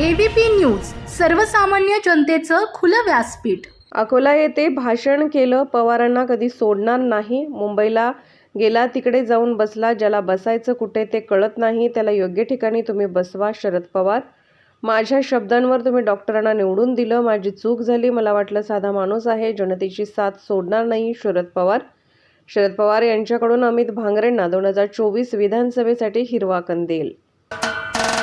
ABP news सर्वसामान्य जनतेचं खुलं व्यासपीठ. अकोला येथे भाषण केलं पवारांना कधी सोडणार नाही. मुंबईला गेला तिकडे जाऊन बसला ज्याला बसायचं कुठे ते कळत नाही. त्याला योग्य ठिकाणी तुम्ही बसवा शरद पवार. माझ्या शब्दांवर तुम्ही डॉक्टरांना निवडून दिलं. माझी चूक झाली. मला वाटलं साधा माणूस आहे. जनतेची साथ सोडणार नाही शरद पवार. शरद पवार यांच्याकडून अमित भांगरेंना दोन हजार चोवीस विधानसभेसाठी हिरवा कंदील.